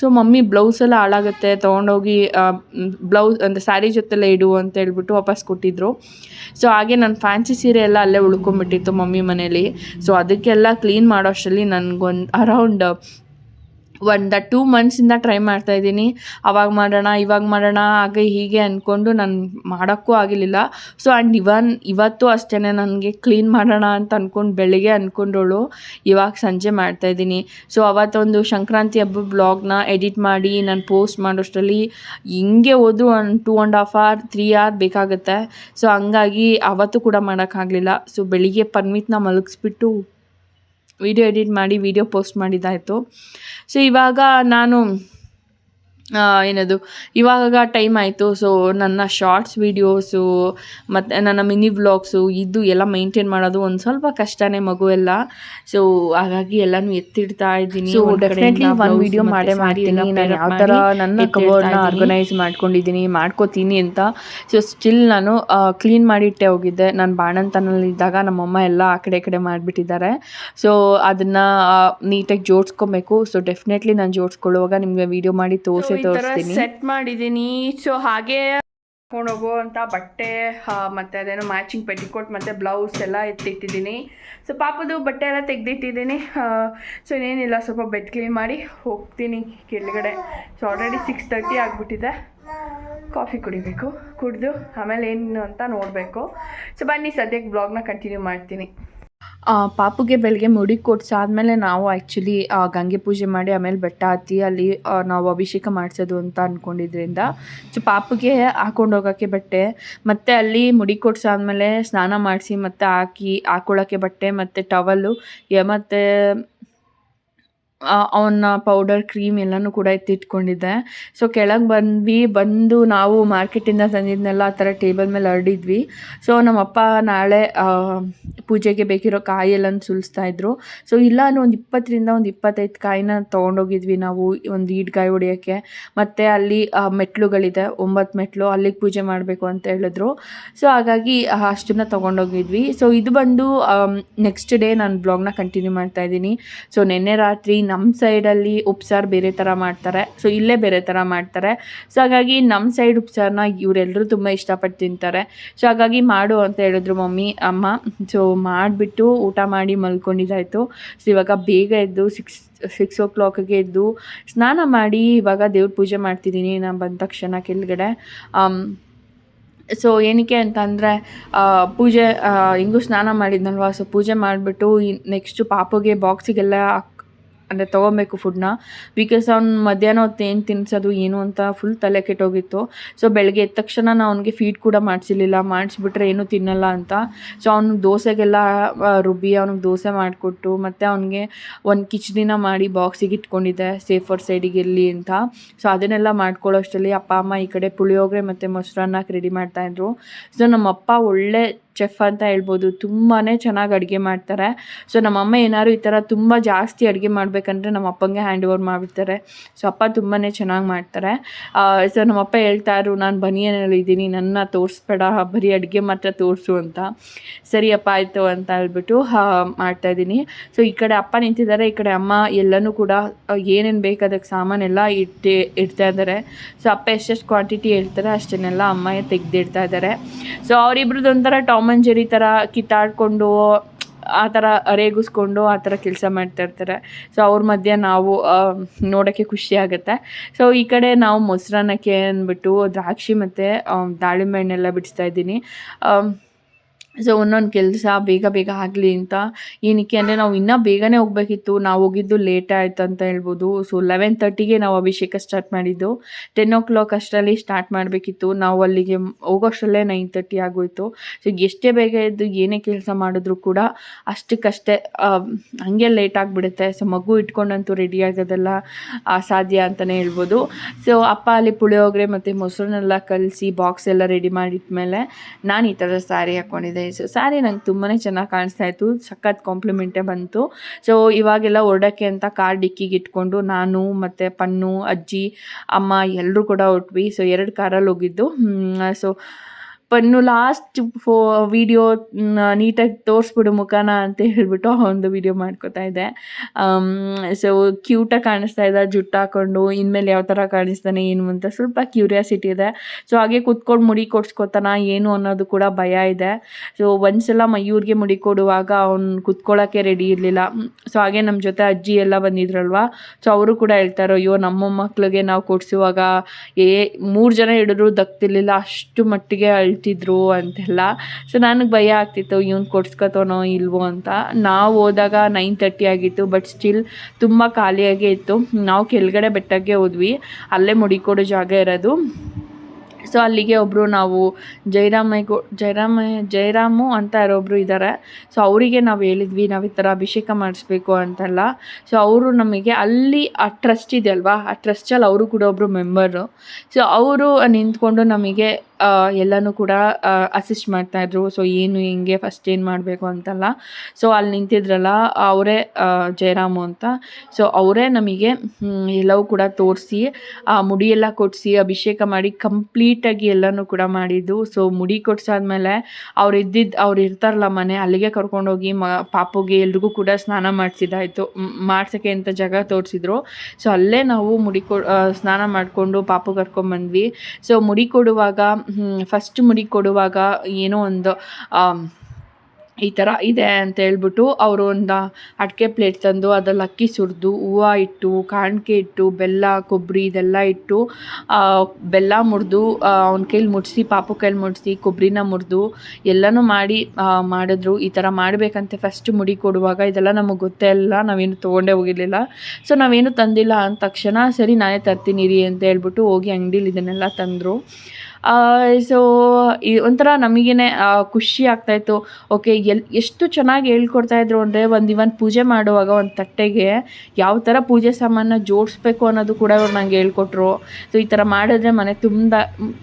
ಸೊ, ಮಮ್ಮಿ ಬ್ಲೌಸ್ ಎಲ್ಲ ಹಾಳಾಗುತ್ತೆ, ತೊಗೊಂಡೋಗಿ ಬ್ಲೌಸ್, ಅಂದರೆ ಸ್ಯಾರಿ ಜೊತೆಲ್ಲ ಇಡು ಅಂತ ಹೇಳ್ಬಿಟ್ಟು ವಾಪಸ್ ಕೊಟ್ಟಿದ್ರು. ಸೊ, ಹಾಗೆ ನನ್ನ ಫ್ಯಾನ್ಸಿ ಸೀರೆ ಎಲ್ಲ ಅಲ್ಲೇ ಉಳ್ಕೊಂಬಿಟ್ಟಿತ್ತು ಮಮ್ಮಿ ಮನೇಲಿ. ಸೊ, ಅದಕ್ಕೆಲ್ಲ ಕ್ಲೀನ್ ಮಾಡೋ ಅಷ್ಟರಲ್ಲಿ ನನಗೊಂದು ಅರೌಂಡ್ ಒಂದು ಟೂ ಮಂತ್ಸಿಂದ ಟ್ರೈ ಮಾಡ್ತಾ ಇದ್ದೀನಿ. ಅವಾಗ ಮಾಡೋಣ, ಇವಾಗ ಮಾಡೋಣ, ಹಾಗೆ ಹೀಗೆ ಅಂದ್ಕೊಂಡು ನಾನು ಮಾಡೋಕ್ಕೂ ಆಗಿರಲಿಲ್ಲ. ಸೊ ಆ್ಯಂಡ್ ಇವನ್, ಇವತ್ತು ಅಷ್ಟೇ ನನಗೆ ಕ್ಲೀನ್ ಮಾಡೋಣ ಅಂತ ಅಂದ್ಕೊಂಡು ಬೆಳಿಗ್ಗೆ ಅಂದ್ಕೊಂಡವಳು ಇವಾಗ ಸಂಜೆ ಮಾಡ್ತಾ ಇದ್ದೀನಿ. ಸೊ ಅವತ್ತೊಂದು ಸಂಕ್ರಾಂತಿ ಹಬ್ಬ ಬ್ಲಾಗ್ನ ಎಡಿಟ್ ಮಾಡಿ ನಾನು ಪೋಸ್ಟ್ ಮಾಡೋಷ್ಟರಲ್ಲಿ ಹಿಂಗೆ ಹೋದ್ರು ಒಂದು two and half hour three hour ಬೇಕಾಗುತ್ತೆ. ಸೊ ಹಂಗಾಗಿ ಅವತ್ತು ಕೂಡ ಮಾಡೋಕ್ಕಾಗಲಿಲ್ಲ ಸೊ ಬೆಳಿಗ್ಗೆ ಪರ್ಮಿತ್ನ ಮಲಗಿಸ್ಬಿಟ್ಟು ವಿಡಿಯೋ ಎಡಿಟ್ ಮಾಡಿ ವಿಡಿಯೋ ಪೋಸ್ಟ್ ಮಾಡಿದ್ದಾಯಿತು. ಸೊ ಇವಾಗ ನಾನು ಏನದು? ಇವಾಗ ಟೈಮ್ ಆಯಿತು ಸೊ ನನ್ನ ಶಾರ್ಟ್ಸ್ ವೀಡಿಯೋಸು ಮತ್ತು ನನ್ನ ಮಿನಿ ವ್ಲಾಗ್ಸು ಇದು ಎಲ್ಲ ಮೇಂಟೈನ್ ಮಾಡೋದು ಒಂದು ಸ್ವಲ್ಪ ಕಷ್ಟನೇ ಮಗು ಎಲ್ಲ. ಸೊ ಹಾಗಾಗಿ ಎಲ್ಲನೂ ಎತ್ತಿಡ್ತಾ ಇದ್ದೀನಿ. ಸೊ ಡೆಫಿನೆಟ್ಲಿ ಒಂದು ವಿಡಿಯೋ ಮಾಡೇ ಮಾಡ್ತೀನಿ. ನಾನು ಯಾವ ಥರ ನನ್ನ ಕವರ್ನ ಆರ್ಗನೈಸ್ ಮಾಡ್ಕೊಂಡಿದ್ದೀನಿ ಮಾಡ್ಕೋತೀನಿ ಅಂತ. ಸೊ ಸ್ಟಿಲ್ ನಾನು ಕ್ಲೀನ್ ಮಾಡಿಟ್ಟೆ ಹೋಗಿದ್ದೆ. ನಾನು ಬಾಣಂತನಲ್ಲಿದ್ದಾಗ ನಮ್ಮಮ್ಮ ಎಲ್ಲ ಆ ಕಡೆ ಕಡೆ ಮಾಡಿಬಿಟ್ಟಿದ್ದಾರೆ. ಸೊ ಅದನ್ನು ನೀಟಾಗಿ ಜೋಡಿಸ್ಕೊಬೇಕು. ಸೊ ಡೆಫಿನೆಟ್ಲಿ ನಾನು ಜೋಡಿಸ್ಕೊಳ್ಳುವಾಗ ನಿಮಗೆ ವಿಡಿಯೋ ಮಾಡಿ ತೋರಿಸೇ ತೋರಿಸ್ತೀನಿ. ಸೆಟ್ ಮಾಡಿದೀನಿ. ಸೊ ಹಾಗೆ ಹಾಕೊಂಡು ಅಂತ ಬಟ್ಟೆ ಮತ್ತೆ ಅದೇನೋ ಮ್ಯಾಚಿಂಗ್ ಪೆಟಿಕೋಟ್ ಮತ್ತೆ ಬ್ಲೌಸ್ ಎಲ್ಲ ಎತ್ತಿಟ್ಟಿದ್ದೀನಿ. ಸೊ ಪಾಪದು ಬಟ್ಟೆ ಎಲ್ಲ ತೆಗೆದಿಟ್ಟಿದ್ದೀನಿ. ಸೊ ಇನ್ನೇನಿಲ್ಲ ಸ್ವಲ್ಪ ಬೆಡ್ ಕ್ಲೀನ್ ಮಾಡಿ ಹೋಗ್ತೀನಿ ಕೆಳಗಡೆ. ಸೊ ಆಲ್ರೆಡಿ ಸಿಕ್ಸ್ ತರ್ಟಿ ಆಗಿಬಿಟ್ಟಿದೆ. ಕಾಫಿ ಕುಡಿಬೇಕು ಕುಡಿದು ಆಮೇಲೆ ಏನು ಅಂತ ನೋಡಬೇಕು. ಸೊ ಬನ್ನಿ ಸದ್ಯಕ್ಕೆ ಬ್ಲಾಗ್ನ ಕಂಟಿನ್ಯೂ ಮಾಡ್ತೀನಿ. ಪಾಪುಗೆ ಬೆಳಗ್ಗೆ ಮುಡಿ ಕೊಡ್ಸಾದ್ಮೇಲೆ ನಾವು ಆ್ಯಕ್ಚುಲಿ ಗಂಗೆ ಪೂಜೆ ಮಾಡಿ ಆಮೇಲೆ ಬೆಟ್ಟ ಹತ್ತಿ ಅಲ್ಲಿ ನಾವು ಅಭಿಷೇಕ ಮಾಡಿಸೋದು ಅಂತ ಅಂದ್ಕೊಂಡಿದ್ರಿಂದ ಸೊ ಪಾಪುಗೆ ಹಾಕೊಂಡು ಹೋಗೋಕ್ಕೆ ಬಟ್ಟೆ ಮತ್ತು ಅಲ್ಲಿ ಮುಡಿ ಕೊಡ್ಸಾದ್ಮೇಲೆ ಸ್ನಾನ ಮಾಡಿಸಿ ಮತ್ತು ಹಾಕಿ ಹಾಕೊಳ್ಳೋಕ್ಕೆ ಬಟ್ಟೆ ಮತ್ತು ಟವಲ್ಲು ಮತ್ತು ಅವನ ಪೌಡರ್ ಕ್ರೀಮ್ ಎಲ್ಲನೂ ಕೂಡ ಎತ್ತಿಟ್ಕೊಂಡಿದ್ದೆ ಸೊ ಕೆಳಗೆ ಬಂದ್ವಿ, ಬಂದು ನಾವು ಮಾರ್ಕೆಟಿಂದ ತಂದಿದ್ನೆಲ್ಲ ಆ ಥರ ಟೇಬಲ್ ಮೇಲೆ ಹರಡಿದ್ವಿ. ಸೊ ನಮ್ಮಪ್ಪ ನಾಳೆ ಪೂಜೆಗೆ ಬೇಕಿರೋ ಕಾಯಿ ಎಲ್ಲನೂ ಸುಲಿಸ್ತಾ ಇದ್ರು. ಸೊ ಇಲ್ಲ ಒಂದು ಇಪ್ಪತ್ತರಿಂದ ಒಂದು ಇಪ್ಪತ್ತೈದು ಕಾಯಿನ ತೊಗೊಂಡೋಗಿದ್ವಿ ನಾವು ಒಂದು ಈಡ್ಗಾಯಿ ಹೊಡಿಯೋಕ್ಕೆ. ಮತ್ತು ಅಲ್ಲಿ ಮೆಟ್ಲುಗಳಿದೆ, ಒಂಬತ್ತು ಮೆಟ್ಲು, ಅಲ್ಲಿಗೆ ಪೂಜೆ ಮಾಡಬೇಕು ಅಂತ ಹೇಳಿದ್ರು. ಸೊ ಹಾಗಾಗಿ ಅಷ್ಟನ್ನ ತೊಗೊಂಡೋಗಿದ್ವಿ. ಸೊ ಇದು ಬಂದು ನೆಕ್ಸ್ಟ್ ಡೇ ನಾನು ಬ್ಲಾಗ್ನ ಕಂಟಿನ್ಯೂ ಮಾಡ್ತಾ ಇದ್ದೀನಿ. ಸೊ ನಿನ್ನೆ ರಾತ್ರಿ ನಮ್ಮ ಸೈಡಲ್ಲಿ ಉಪ್ಸಾರು ಬೇರೆ ಥರ ಮಾಡ್ತಾರೆ. ಸೊ ಇಲ್ಲೇ ಬೇರೆ ಥರ ಮಾಡ್ತಾರೆ. ಸೊ ಹಾಗಾಗಿ ನಮ್ಮ ಸೈಡ್ ಉಪ್ಸಾರನ್ನ ಇವರೆಲ್ಲರೂ ತುಂಬ ಇಷ್ಟಪಟ್ಟು ತಿಂತಾರೆ. ಸೊ ಹಾಗಾಗಿ ಮಾಡು ಅಂತ ಹೇಳಿದ್ರು ಮಮ್ಮಿ, ಅಮ್ಮ. ಸೊ ಮಾಡಿಬಿಟ್ಟು ಊಟ ಮಾಡಿ ಮಲ್ಕೊಂಡಿದ್ದಾಯಿತು. ಸೊ ಇವಾಗ ಬೇಗ ಎದ್ದು ಸಿಕ್ಸ್ ಸಿಕ್ಸ್ ಓ ಕ್ಲಾಕಿಗೆ ಎದ್ದು ಸ್ನಾನ ಮಾಡಿ ಇವಾಗ ದೇವ್ರ ಪೂಜೆ ಮಾಡ್ತಿದ್ದೀನಿ. ನಾನು ಬಂದ ತಕ್ಷಣ ಕೆಳಗಡೆ. ಸೊ ಏನಕ್ಕೆ ಅಂತಂದರೆ ಪೂಜೆ ಹಿಂಗೂ ಸ್ನಾನ ಮಾಡಿದ್ನಲ್ವ? ಸೊ ಪೂಜೆ ಮಾಡಿಬಿಟ್ಟು ನೆಕ್ಸ್ಟು ಪಾಪುಗೆ ಬಾಕ್ಸಿಗೆಲ್ಲ ಅಂದರೆ ತೊಗೊಬೇಕು ಫುಡ್ನ ಬಿಕಾಸ್ ಅವ್ನು ಮಧ್ಯಾಹ್ನ ಹೊತ್ತು ಏನು ತಿನ್ಸೋದು, ಏನು ಅಂತ ಫುಲ್ ತಲೆ ಕೆಟ್ಟೋಗಿತ್ತು. ಸೊ ಬೆಳಗ್ಗೆ ಎದ್ದ ತಕ್ಷಣ ನಾನು ಅವ್ನಿಗೆ ಫೀಡ್ ಕೂಡ ಮಾಡಿಸಿರ್ಲಿಲ್ಲ. ಮಾಡಿಸ್ಬಿಟ್ರೆ ಏನು ತಿನ್ನಲ್ಲ ಅಂತ. ಸೊ ಅವ್ನು ದೋಸೆಗೆಲ್ಲ ರುಬ್ಬಿ ಅವ್ನಿಗೆ ದೋಸೆ ಮಾಡಿಕೊಟ್ಟು, ಮತ್ತು ಅವನಿಗೆ ಒಂದು ಕಿಚಡಿನ ಮಾಡಿ ಬಾಕ್ಸಿಗೆ ಇಟ್ಕೊಂಡಿದ್ದೆ ಸೇಫರ್ ಸೈಡಿಗೆ ಇರಲಿ ಅಂತ. ಸೊ ಅದನ್ನೆಲ್ಲ ಮಾಡ್ಕೊಳ್ಳೋಷ್ಟರಲ್ಲಿ ಅಪ್ಪ, ಅಮ್ಮ ಈ ಕಡೆ ಪುಳಿಯೋಗರೆ ಮತ್ತು ಮೊಸರನ್ನಕ್ಕೆ ರೆಡಿ ಮಾಡ್ತಾಯಿದ್ರು ಸೊ ನಮ್ಮಪ್ಪ ಒಳ್ಳೆ ಚೆಫ್ ಅಂತ ಹೇಳ್ಬೋದು ತುಂಬಾ ಚೆನ್ನಾಗಿ ಅಡುಗೆ ಮಾಡ್ತಾರೆ. ಸೊ ನಮ್ಮಮ್ಮ ಏನಾದ್ರು ಈ ಥರ ತುಂಬ ಜಾಸ್ತಿ ಅಡುಗೆ ಮಾಡಬೇಕಂದ್ರೆ ನಮ್ಮ ಅಪ್ಪಂಗೆ ಹ್ಯಾಂಡ್ ಓವರ್ ಮಾಡಿಬಿಡ್ತಾರೆ. ಸೊ ಅಪ್ಪ ತುಂಬಾ ಚೆನ್ನಾಗಿ ಮಾಡ್ತಾರೆ. ಸೊ ನಮ್ಮಪ್ಪ ಹೇಳ್ತಾರು ನಾನು ಬನಿಯನಲ್ಲಿ ಇದ್ದೀನಿ, ನನ್ನ ತೋರಿಸ್ಬೇಡ, ಬರೀ ಅಡುಗೆ ಮಾತ್ರ ತೋರಿಸು ಅಂತ. ಸರಿಯಪ್ಪ ಆಯಿತು ಅಂತ ಹೇಳ್ಬಿಟ್ಟು ಮಾಡ್ತಾಯಿದ್ದೀನಿ ಸೊ ಈ ಕಡೆ ಅಪ್ಪ ನಿಂತಿದ್ದಾರೆ, ಈ ಕಡೆ ಅಮ್ಮ ಎಲ್ಲನೂ ಕೂಡ ಏನೇನು ಬೇಕು ಅದಕ್ಕೆ ಸಾಮಾನೆಲ್ಲ ಇಟ್ಟು, ಇಡ್ತಾ ಇದ್ದಾರೆ. ಸೊ ಅಪ್ಪ ಎಷ್ಟೆಷ್ಟು ಕ್ವಾಂಟಿಟಿ ಹೇಳ್ತಾರೆ ಅಷ್ಟನ್ನೆಲ್ಲ ಅಮ್ಮ ತೆಗೆದಿಡ್ತಾ ಇದ್ದಾರೆ. ಸೊ ಅವರಿಬ್ರದ್ದು ಒಂಥರ ಟಾಮ್ ಆ್ಯಂಡ್ ಜೆರಿ ಥರ ಕಿತ್ತಾಡ್ಕೊಂಡು, ಆ ಥರ ರೇಗಿಸ್ಕೊಂಡು ಆ ಥರ ಕೆಲಸ ಮಾಡ್ತಾ ಇರ್ತಾರೆ. ಸೊ ಅವ್ರ ಮಧ್ಯೆ ನಾವು ನೋಡೋಕ್ಕೆ ಖುಷಿ ಆಗುತ್ತೆ. ಸೊ ಈ ಕಡೆ ನಾವು ಮೊಸರನ್ನಕ್ಕೆ ಅಂದ್ಬಿಟ್ಟು ದ್ರಾಕ್ಷಿ ಮತ್ತು ದಾಳಿಂಬೆ ಹಣ್ಣೆಲ್ಲ ಬಿಡಿಸ್ತಾ ಇದ್ದೀನಿ. ಸೊ ಒಂದೊಂದು ಕೆಲಸ ಬೇಗ ಬೇಗ ಆಗಲಿ ಅಂತ. ಏನಕ್ಕೆ ಅಂದರೆ ನಾವು ಇನ್ನೂ ಬೇಗನೆ ಹೋಗಬೇಕಿತ್ತು. ನಾವು ಹೋಗಿದ್ದು ಲೇಟ್ ಆಯ್ತು ಅಂತ ಹೇಳ್ಬೋದು. ಸೊ ಲೆವೆನ್ ತರ್ಟಿಗೆ ನಾವು ಅಭಿಷೇಕ ಸ್ಟಾರ್ಟ್ ಮಾಡಿದ್ದು. ಟೆನ್ ಓ ಕ್ಲಾಕ್ ಅಷ್ಟರಲ್ಲಿ ಸ್ಟಾರ್ಟ್ ಮಾಡಬೇಕಿತ್ತು. ನಾವು ಅಲ್ಲಿಗೆ ಹೋಗೋಷ್ಟರಲ್ಲೇ ನೈನ್ ತರ್ಟಿ ಆಗೋಯಿತು. ಸೊ ಎಷ್ಟೇ ಬೇಗ ಇದ್ದು ಏನೇ ಕೆಲಸ ಮಾಡಿದ್ರು ಕೂಡ ಅಷ್ಟಕ್ಕಷ್ಟೇ ಹಾಗೆ ಲೇಟ್ ಆಗಿಬಿಡುತ್ತೆ. ಸೊ ಮಗು ಇಟ್ಕೊಂಡಂತೂ ರೆಡಿ ಆಗೋದೆಲ್ಲ ಅಸಾಧ್ಯ ಅಂತಲೇ ಹೇಳ್ಬೋದು. ಸೊ ಅಪ್ಪ ಅಲ್ಲಿ ಪುಳಿಯೋಗರೆ ಮತ್ತು ಮೊಸರನ್ನೆಲ್ಲ ಕಲಸಿ ಬಾಕ್ಸ್ ಎಲ್ಲ ರೆಡಿ ಮಾಡಿದ್ಮೇಲೆ ನಾನು ಈ ಥರ ಸ್ಯಾರಿ ಹಾಕ್ಕೊಂಡಿದ್ದೆ ಸೊ ಸ್ಯಾರಿ ನಂಗೆ ತುಂಬಾ ಚೆನ್ನಾಗಿ ಕಾಣಿಸ್ತಾ ಇತ್ತು. ಸಖತ್ ಕಾಂಪ್ಲಿಮೆಂಟೇ ಬಂತು. ಸೊ ಇವಾಗೆಲ್ಲ ಹೊರಡೋಕ್ಕೆ ಅಂತ ಕಾರ್ ಡಿಕ್ಕಿಗೆ ಇಟ್ಕೊಂಡು ನಾನು ಮತ್ತು ಪನ್ನು, ಅಜ್ಜಿ, ಅಮ್ಮ ಎಲ್ಲರೂ ಕೂಡ ಹೊಟ್ವಿ. ಸೊ ಎರಡು ಕಾರಲ್ಲಿ ಹೋಗಿದ್ದು. ಸೊ ಪನ್ನು ಲಾಸ್ಟ್ ಫೋ ವೀಡಿಯೋ ನೀಟಾಗಿ ತೋರಿಸ್ಬಿಡು ಮುಖನ ಅಂತ ಹೇಳಿಬಿಟ್ಟು ಒಂದು ವೀಡಿಯೋ ಮಾಡ್ಕೋತಾ ಇದ್ದೆ. ಸೊ ಕ್ಯೂಟಾಗಿ ಕಾಣಿಸ್ತಾ ಇದೆ, ಜುಟ್ಟು ಹಾಕೊಂಡು, ಇನ್ಮೇಲೆ ಯಾವ ಥರ ಕಾಣಿಸ್ತಾನೆ ಏನು ಅಂತ ಸ್ವಲ್ಪ ಕ್ಯೂರಿಯಾಸಿಟಿ ಇದೆ. ಸೊ ಹಾಗೆ ಕುತ್ಕೊಂಡು ಮುಡಿ ಕೊಡ್ಸ್ಕೊತಾನ ಏನು ಅನ್ನೋದು ಕೂಡ ಭಯ ಇದೆ. ಸೊ ಒಂದ್ಸಲ ಮಯೂರಿಗೆ ಮುಡಿ ಕೊಡುವಾಗ ಅವ್ನು ಕುತ್ಕೊಳ್ಳೋಕ್ಕೆ ರೆಡಿ ಇರಲಿಲ್ಲ. ಸೊ ಹಾಗೆ ನಮ್ಮ ಜೊತೆ ಅಜ್ಜಿ ಎಲ್ಲ ಬಂದಿದ್ರಲ್ವ? ಸೊ ಅವರು ಕೂಡ ಹೇಳ್ತಾರೆ, ಅಯ್ಯೋ, ನಮ್ಮ ಮಕ್ಳಿಗೆ ನಾವು ಕೊಡಿಸುವಾಗ ಏ, ಮೂರು ಜನ ಹಿಡಿದ್ರು ದಕ್ತಿರ್ಲಿಲ್ಲ, ಅಷ್ಟು ಮಟ್ಟಿಗೆ ಅಳ್ತಿದ್ರು ಅಂತೆಲ್ಲ. ಸೊ ನನಗೆ ಭಯ ಆಗ್ತಿತ್ತು, ಇವ್ನು ಕೊಡ್ಸ್ಕೊತಾನೋ ಇಲ್ವೋ ಅಂತ. ನಾವು ಹೋದಾಗ ನೈನ್ ತರ್ಟಿ ಆಗಿತ್ತು ಬಟ್ ಸ್ಟಿಲ್ ತುಂಬ ಖಾಲಿಯಾಗೇ ಇತ್ತು. ನಾವು ಕೆಳಗಡೆ ಬೆಟ್ಟಕ್ಕೆ ಹೋದ್ವಿ, ಅಲ್ಲೇ ಮುಡಿಕೊಡೋ ಜಾಗ ಇರೋದು. ಸೊ ಅಲ್ಲಿಗೆ ಒಬ್ಬರು ನಾವು ಜಯರಾಮಯ್ಯ ಜಯರಾಮ ಜಯರಾಮು ಅಂತ ಯಾರೊಬ್ಬರು ಇದ್ದಾರೆ ಸೊ ಅವರಿಗೆ ನಾವು ಹೇಳಿದ್ವಿ, ನಾವು ಈ ಥರ ಅಭಿಷೇಕ ಮಾಡಿಸ್ಬೇಕು ಅಂತೆಲ್ಲ. ಸೊ ಅವರು ನಮಗೆ ಅಲ್ಲಿ ಆ ಟ್ರಸ್ಟ್ ಇದೆ ಅಲ್ವಾ? ಆ ಟ್ರಸ್ಟಲ್ಲಿ ಅವರು ಕೂಡ ಒಬ್ಬರು ಮೆಂಬರು ಸೊ ಅವರು ನಿಂತ್ಕೊಂಡು ನಮಗೆ ಎಲ್ಲನೂ ಕೂಡ ಅಸಿಸ್ಟ್ ಮಾಡ್ತಾಯಿದ್ರು ಸೊ ಏನು ಹೆಂಗೆ ಫಸ್ಟ್ ಏನು ಮಾಡಬೇಕು ಅಂತಲ್ಲ. ಸೊ ಅಲ್ಲಿ ನಿಂತಿದ್ರಲ್ಲ, ಅವರೇ ಜಯರಾಮು ಅಂತ. ಸೊ ಅವರೇ ನಮಗೆ ಎಲ್ಲವೂ ಕೂಡ ತೋರಿಸಿ, ಆ ಮುಡಿಯೆಲ್ಲ ಕೊಡಿಸಿ ಅಭಿಷೇಕ ಮಾಡಿ ಕಂಪ್ಲೀಟಾಗಿ ಎಲ್ಲನೂ ಕೂಡ ಮಾಡಿದ್ದು. ಸೊ ಮುಡಿ ಕೊಡ್ಸಾದ್ಮೇಲೆ ಅವ್ರು ಇದ್ದಿದ್ದು ಅವ್ರು ಇರ್ತಾರಲ್ಲ ಮನೆ, ಅಲ್ಲಿಗೆ ಕರ್ಕೊಂಡೋಗಿ ಮ, ಪಾಪುಗೆ ಎಲ್ರಿಗೂ ಕೂಡ ಸ್ನಾನ ಮಾಡಿಸಿದ್ದಾಯಿತು ಮಾಡ್ಸೋಕ್ಕೆ ಅಂತ ಜಾಗ ತೋರಿಸಿದ್ರು. ಸೊ ಅಲ್ಲೇ ನಾವು ಮುಡಿ ಕೊ ಸ್ನಾನ ಮಾಡಿಕೊಂಡು ಪಾಪು ಕರ್ಕೊಂಬಂದ್ವಿ. ಸೊ ಮುಡಿ ಕೊಡುವಾಗ ಫಸ್ಟ್ ಮುಡಿ ಕೊಡುವಾಗ ಏನೋ ಒಂದು ಈ ಥರ ಇದೆ ಅಂತ ಹೇಳ್ಬಿಟ್ಟು ಅವರು ಒಂದು ಅಡಿಕೆ ಪ್ಲೇಟ್ ತಂದು ಅದ್ರಲ್ಲಿ ಅಕ್ಕಿ ಸುರಿದು ಹೂವು ಇಟ್ಟು, ಕಾಣಿಕೆ ಇಟ್ಟು, ಬೆಲ್ಲ ಕೊಬ್ಬರಿ ಇದೆಲ್ಲ ಇಟ್ಟು ಬೆಲ್ಲ ಮುರಿದು ಅವ್ನ ಕೈಲಿ ಮುಡಿಸಿ, ಪಾಪು ಕೈಲಿ ಮುಡಿಸಿ ಕೊಬ್ಬರಿನ ಮುರಿದು ಎಲ್ಲನೂ ಮಾಡಿ ಮಾಡಿದ್ರು. ಈ ಥರ ಮಾಡಬೇಕಂತೆ ಫಸ್ಟ್ ಮುಡಿ ಕೊಡುವಾಗ. ಇದೆಲ್ಲ ನಮಗೆ ಗೊತ್ತೇ ಇಲ್ಲ, ನಾವೇನು ತೊಗೊಂಡೇ ಹೋಗಿರಲಿಲ್ಲ. ಸೊ ನಾವೇನು ತಂದಿಲ್ಲ ಅಂದ ತಕ್ಷಣ ಸರಿ ನಾನೇ ತರ್ತೀನಿ ರೀ ಅಂತ ಹೇಳ್ಬಿಟ್ಟು ಹೋಗಿ ಅಂಗಡೀಲಿ ಇದನ್ನೆಲ್ಲ ತಂದರು. ಸೊ ಒಂಥರ ನಮಗೇನೆ ಖುಷಿ ಆಗ್ತಾಯಿತ್ತು ಓಕೆ ಎಲ್, ಎಷ್ಟು ಚೆನ್ನಾಗಿ ಹೇಳ್ಕೊಡ್ತಾಯಿದ್ರು ಅಂದರೆ ಒಂದು ಇವನ್ ಪೂಜೆ ಮಾಡುವಾಗ ಒಂದು ತಟ್ಟೆಗೆ ಯಾವ ಥರ ಪೂಜೆ ಸಾಮಾನ ಜೋಡಿಸ್ಬೇಕು ಅನ್ನೋದು ಕೂಡ ಅವ್ರು ನಂಗೆ ಹೇಳ್ಕೊಟ್ರು. ಸೊ ಈ ಥರ ಮಾಡಿದ್ರೆ ಮನೆ ತುಂಬ,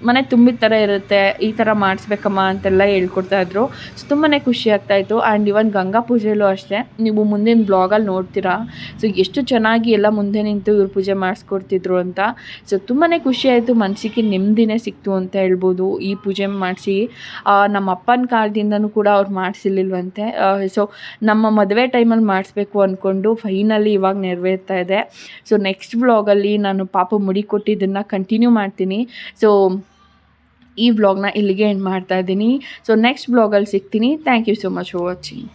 ಮನೆ ತುಂಬಿದ ಥರ ಇರುತ್ತೆ, ಈ ಥರ ಮಾಡಿಸ್ಬೇಕಮ್ಮ ಅಂತೆಲ್ಲ ಹೇಳ್ಕೊಡ್ತಾಯಿದ್ರು ಸೊ ತುಂಬಾ ಖುಷಿ ಆಗ್ತಾಯಿತ್ತು ಆ್ಯಂಡ್ ಇವನ್ ಗಂಗಾ ಪೂಜೆಯಲ್ಲೂ ಅಷ್ಟೇ. ನೀವು ಮುಂದಿನ ಬ್ಲಾಗಲ್ಲಿ ನೋಡ್ತೀರಾ. ಸೊ ಎಷ್ಟು ಚೆನ್ನಾಗಿ ಎಲ್ಲ ಮುಂದೆ ನಿಂತು ಇವ್ರು ಪೂಜೆ ಮಾಡಿಸ್ಕೊಡ್ತಿದ್ರು ಅಂತ. ಸೊ ತುಂಬಾ ಖುಷಿ ಆಯಿತು. ಮನಸ್ಸಿಗೆ ನೆಮ್ಮದಿನೇ ಸಿಕ್ತು ಅಂತ ಹೇಳ್ಬೋದು. ಈ ಪೂಜೆ ಮಾಡಿಸಿ ನಮ್ಮ ಅಪ್ಪನ ಕಾಲದಿಂದನೂ ಕೂಡ ಅವ್ರು ಮಾಡಿಸಿರ್ಲಿಲ್ವಂತೆ. ಸೊ ನಮ್ಮ ಮದುವೆ ಟೈಮಲ್ಲಿ ಮಾಡಿಸ್ಬೇಕು ಅಂದ್ಕೊಂಡು ಫೈನಲಿ ಇವಾಗ ನೆರವೇರ್ತಾ ಇದೆ. ಸೊ ನೆಕ್ಸ್ಟ್ ವ್ಲಾಗಲ್ಲಿ ನಾನು ಪಾಪ ಮುಡಿ ಕೊಟ್ಟಿದ್ದನ್ನು ಕಂಟಿನ್ಯೂ ಮಾಡ್ತೀನಿ. ಸೊ ಈ ವ್ಲಾಗ್ನ ಇಲ್ಲಿಗೆ ಎಂಡ್ ಮಾಡ್ತಾ ಇದ್ದೀನಿ. ಸೊ ನೆಕ್ಸ್ಟ್ ಬ್ಲಾಗಲ್ಲಿ ಸಿಗ್ತೀನಿ. Thank you so much for watching